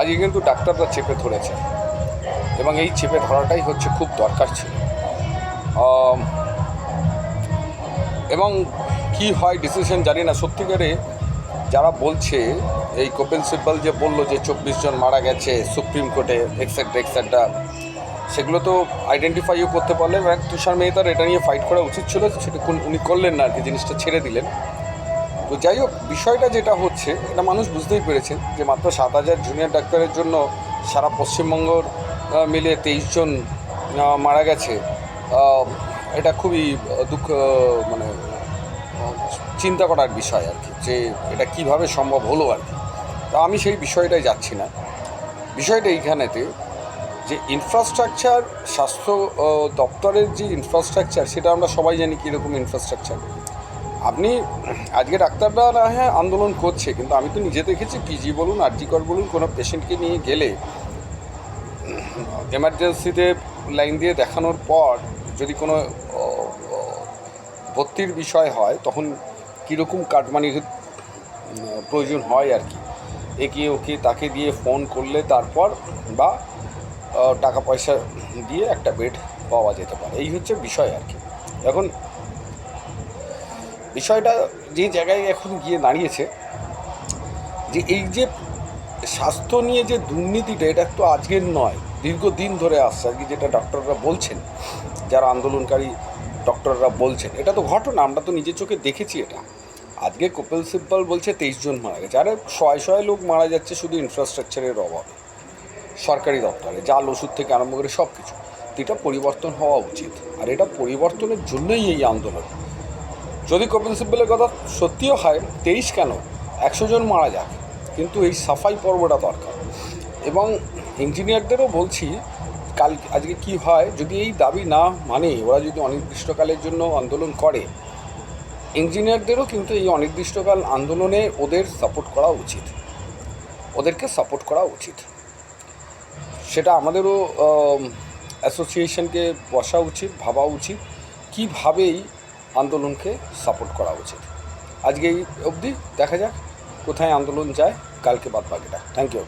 আজকে কিন্তু ডাক্তাররা চেপে ধরেছে। এবং এই চেপে ধরাটাই হচ্ছে খুব দরকার ছিল। এবং কি হয় ডিসিশন জানি না। সত্যিকারে যারা বলছে, এই কপিল সিব্বল যে বলল যে চব্বিশ জন মারা গেছে, সুপ্রিম কোর্টে এক্সেট্রা এক্সেট্রা সেগুলো তো আইডেন্টিফাইও করতে পারলে এবং তুষার মেয়ে মেহতার এটা নিয়ে ফাইট করা উচিত ছিল। সেটা উনি করলেন না আর কি, জিনিসটা ছেড়ে দিলেন। তো যাই হোক, বিষয়টা যেটা হচ্ছে, এটা মানুষ বুঝতেই পেরেছেন যে মাত্র সাত হাজার জুনিয়র ডাক্তারের জন্য সারা পশ্চিমবঙ্গর মিলে তেইশ জন মারা গেছে। এটা খুবই দুঃখ মানে চিন্তা করার বিষয় আর কি, যে এটা কীভাবে সম্ভব হলো আর কি। তা আমি সেই বিষয়টাই যাচ্ছি না। বিষয়টা এইখানেতে যে ইনফ্রাস্ট্রাকচার স্বাস্থ্য দপ্তরের যে ইনফ্রাস্ট্রাকচার সেটা আমরা সবাই জানি কীরকম ইনফ্রাস্ট্রাকচার আপনি, আজকে ডাক্তাররা না হ্যাঁ আন্দোলন করছে, কিন্তু আমি তো নিজে দেখেছি পিজি বলুন আরজিকর বলুন, কোনো পেশেন্টকে নিয়ে গেলে এমার্জেন্সিতে লাইন দিয়ে দেখানোর পর যদি কোনো ভর্তির বিষয় হয়, তখন কীরকম কাটমানির প্রয়োজন হয় আর কি। একে ওকে তাকে দিয়ে ফোন করলে তারপর বা টাকা পয়সা দিয়ে একটা বেড পাওয়া যেতে পারে। এই হচ্ছে বিষয় আর কি। এখন বিষয়টা যে জায়গায় এখন গিয়ে দাঁড়িয়েছে, যে এই যে স্বাস্থ্য নিয়ে যে দুর্নীতিটা, এটা তো আজকের নয়, দীর্ঘদিন ধরে আসছে আর কি, যেটা ডক্টররা বলছেন, যারা আন্দোলনকারী ডক্টররা বলছেন। এটা তো ঘটনা, আমরা তো নিজের চোখে দেখেছি এটা। আজকে কপিল সিব্বল বলছে তেইশ জন মারা গেছে। আরে শয়ে শয়ে লোক মারা যাচ্ছে শুধু ইনফ্রাস্ট্রাকচারের অভাবে। সরকারি দপ্তরে, জাল ওষুধ থেকে আরম্ভ করে সব কিছু এটা পরিবর্তন হওয়া উচিত। আর এটা পরিবর্তনের জন্যই এই আন্দোলন। যদি কপিল সিব্বলের কথা সত্যিও হয়, তেইশ কেন? একশো জন মারা যাক। কিন্তু এই সাফাই পর্বটা দরকার। এবং ইঞ্জিনিয়ারদেরও বলছি, কাল আজকে কি হয়, যদি এই দাবি না মানে ওরা যদি অনির্দিষ্টকালের জন্য আন্দোলন করে, ইঞ্জিনিয়ারদেরও কিন্তু এই অনির্দিষ্টকাল আন্দোলনে ওদের সাপোর্ট করা উচিত। ওদেরকে সাপোর্ট করা উচিত। সেটা আমাদেরও অ্যাসোসিয়েশনকে বসা উচিত, ভাবা উচিত। কীভাবেই আন্দোলনকে সাপোর্ট করা উচিত। আজকে এই অবধি দেখা যাক কোথায় আন্দোলন যায়, কালকে বাদ বাকিটা। Thank you